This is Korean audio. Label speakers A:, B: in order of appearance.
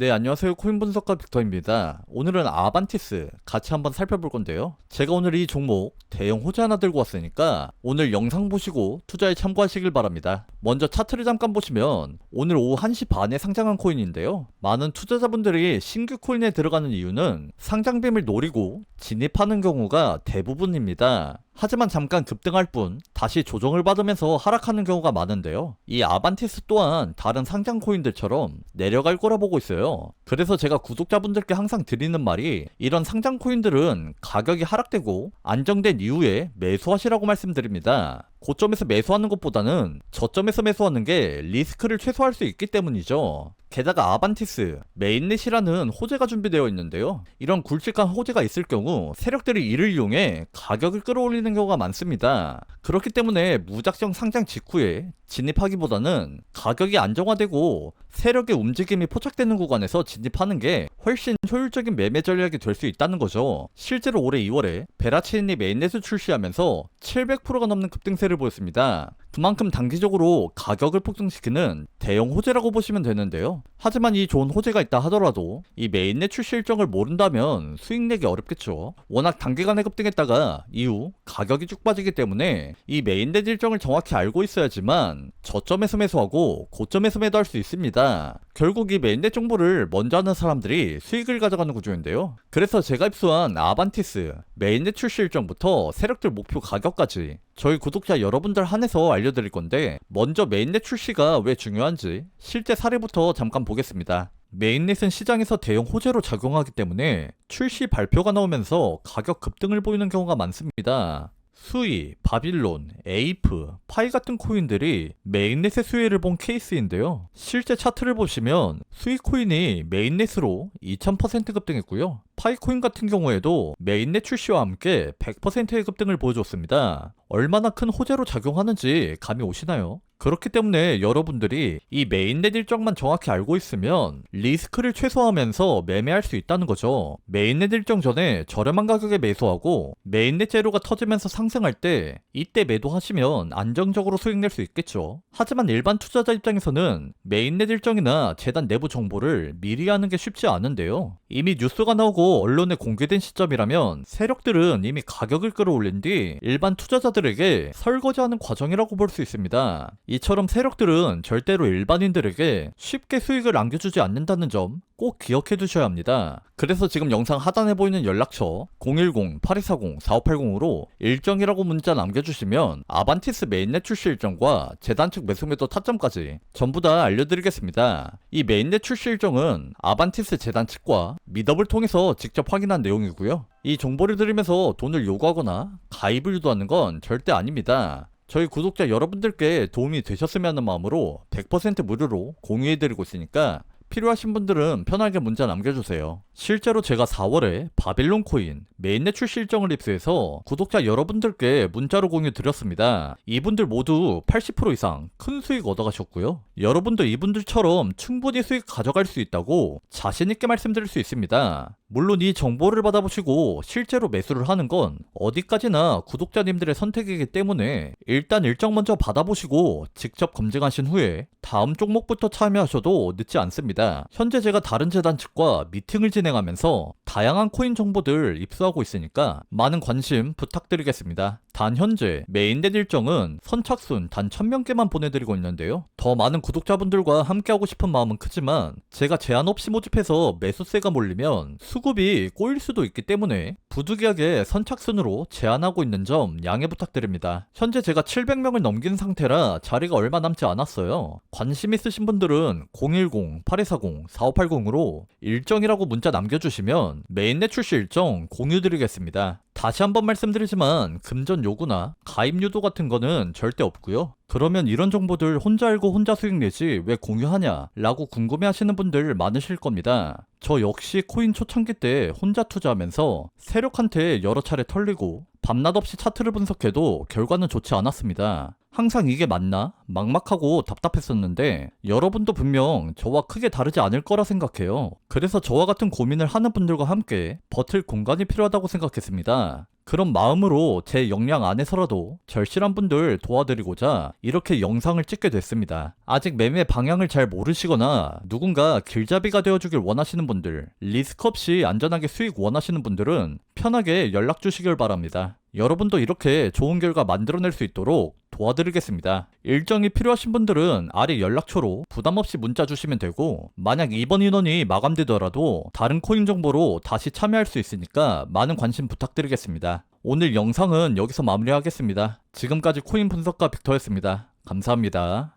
A: 네, 안녕하세요. 코인 분석가 빅터입니다. 오늘은 아반티스 같이 한번 살펴볼 건데요. 제가 오늘 이 종목 대형 호재 하나 들고 왔으니까 오늘 영상 보시고 투자에 참고하시길 바랍니다. 먼저 차트를 잠깐 보시면 오늘 오후 1시 반에 상장한 코인인데요. 많은 투자자분들이 신규 코인에 들어가는 이유는 상장빔을 노리고 진입하는 경우가 대부분입니다. 하지만 잠깐 급등할 뿐 다시 조정을 받으면서 하락하는 경우가 많은데요. 이 아반티스 또한 다른 상장 코인들처럼 내려갈 거라 보고 있어요. 그래서 제가 구독자분들께 항상 드리는 말이 이런 상장 코인들은 가격이 하락되고 안정된 이후에 매수하시라고 말씀드립니다. 고점에서 매수하는 것보다는 저점에서 매수하는 게 리스크를 최소화할 수 있기 때문이죠. 게다가 아반티스, 메인넷이라는 호재가 준비되어 있는데요. 이런 굵직한 호재가 있을 경우 세력들이 이를 이용해 가격을 끌어올리는 경우가 많습니다. 그렇기 때문에 무작정 상장 직후에 진입하기보다는 가격이 안정화되고 세력의 움직임이 포착되는 구간에서 진입하는 게 훨씬 효율적인 매매 전략이 될 수 있다는 거죠. 실제로 올해 2월에 베라체인이 메인넷을 출시하면서 700%가 넘는 급등세를 보였습니다. 그만큼 단기적으로 가격을 폭등시키는 대형 호재라고 보시면 되는데요. 하지만 이 좋은 호재가 있다 하더라도 이 메인넷 출시 일정을 모른다면 수익 내기 어렵겠죠. 워낙 단기간에 급등했다가 이후 가격이 쭉 빠지기 때문에 이 메인넷 일정을 정확히 알고 있어야지만 저점에서 매수하고 고점에서 매도할 수 있습니다. 결국 이 메인넷 정보를 먼저 아는 사람들이 수익을 가져가는 구조인데요. 그래서 제가 입수한 아반티스 메인넷 출시 일정부터 세력들 목표 가격까지 저희 구독자 여러분들 한해서 알려드릴 건데 먼저 메인넷 출시가 왜 중요한지 실제 사례부터 잠깐 보겠습니다. 메인넷은 시장에서 대형 호재로 작용하기 때문에 출시 발표가 나오면서 가격 급등을 보이는 경우가 많습니다. 수이, 바빌론, 에이프, 파이 같은 코인들이 메인넷의 수혜를 본 케이스인데요. 실제 차트를 보시면 수이 코인이 메인넷으로 2000% 급등했고요. 파이 코인 같은 경우에도 메인넷 출시와 함께 100%의 급등을 보여줬습니다. 얼마나 큰 호재로 작용하는지 감이 오시나요? 그렇기 때문에 여러분들이 이 메인넷 일정만 정확히 알고 있으면 리스크를 최소화하면서 매매할 수 있다는 거죠. 메인넷 일정 전에 저렴한 가격에 매수하고 메인넷 재료가 터지면서 상승할 때 이때 매도하시면 안정적으로 수익 낼 수 있겠죠. 하지만 일반 투자자 입장에서는 메인넷 일정이나 재단 내부 정보를 미리 하는 게 쉽지 않은데요. 이미 뉴스가 나오고 언론에 공개된 시점이라면 세력들은 이미 가격을 끌어올린 뒤 일반 투자자들에게 설거지하는 과정이라고 볼 수 있습니다. 이처럼 세력들은 절대로 일반인들에게 쉽게 수익을 안겨주지 않는다는 점 꼭 기억해 두셔야 합니다. 그래서 지금 영상 하단에 보이는 연락처 010-8240-4580으로 일정이라고 문자 남겨주시면 아반티스 메인넷 출시 일정과 재단 측 매수 매도 타점까지 전부 다 알려드리겠습니다. 이 메인넷 출시 일정은 아반티스 재단 측과 미더블 통해서 직접 확인한 내용이고요. 이 정보를 드리면서 돈을 요구하거나 가입을 유도하는 건 절대 아닙니다. 저희 구독자 여러분들께 도움이 되셨으면 하는 마음으로 100% 무료로 공유해드리고 있으니까 필요하신 분들은 편하게 문자 남겨주세요. 실제로 제가 4월에 바빌론 코인 메인넷 출시 일정을 입수해서 구독자 여러분들께 문자로 공유 드렸습니다. 이분들 모두 80% 이상 큰 수익 얻어가셨고요. 여러분도 이분들처럼 충분히 수익 가져갈 수 있다고 자신있게 말씀드릴 수 있습니다. 물론 이 정보를 받아보시고 실제로 매수를 하는 건 어디까지나 구독자님들의 선택이기 때문에 일단 일정 먼저 받아보시고 직접 검증하신 후에 다음 종목부터 참여하셔도 늦지 않습니다. 현재 제가 다른 재단 측과 미팅을 진행하면서 다양한 코인 정보들 입수하고 있으니까 많은 관심 부탁드리겠습니다. 단 현재 메인넷 일정은 선착순 단 1000명께만 보내드리고 있는데요. 더 많은 구독자분들과 함께하고 싶은 마음은 크지만 제가 제한 없이 모집해서 매수세가 몰리면 수급이 꼬일 수도 있기 때문에 부득이하게 선착순으로 제한하고 있는 점 양해 부탁드립니다. 현재 제가 700명을 넘긴 상태라 자리가 얼마 남지 않았어요. 관심 있으신 분들은 010-8240-4580으로 일정이라고 문자 남겨주시면 메인넷 출시 일정 공유드리겠습니다. 다시 한번 말씀드리지만 금전 요구나 가입 유도 같은 거는 절대 없고요. 그러면 이런 정보들 혼자 알고 혼자 수익 내지 왜 공유하냐 라고 궁금해 하시는 분들 많으실 겁니다. 저 역시 코인 초창기 때 혼자 투자하면서 세력한테 여러 차례 털리고 밤낮 없이 차트를 분석해도 결과는 좋지 않았습니다. 항상 이게 맞나? 막막하고 답답했었는데 여러분도 분명 저와 크게 다르지 않을 거라 생각해요. 그래서 저와 같은 고민을 하는 분들과 함께 버틸 공간이 필요하다고 생각했습니다. 그런 마음으로 제 역량 안에서라도 절실한 분들 도와드리고자 이렇게 영상을 찍게 됐습니다. 아직 매매 방향을 잘 모르시거나 누군가 길잡이가 되어주길 원하시는 분들, 리스크 없이 안전하게 수익 원하시는 분들은 편하게 연락 주시길 바랍니다. 여러분도 이렇게 좋은 결과 만들어낼 수 있도록 도와드리겠습니다. 일정이 필요하신 분들은 아래 연락처로 부담 없이 문자 주시면 되고 만약 이번 인원이 마감되더라도 다른 코인 정보로 다시 참여할 수 있으니까 많은 관심 부탁드리겠습니다. 오늘 영상은 여기서 마무리하겠습니다. 지금까지 코인 분석가 빅터였습니다. 감사합니다.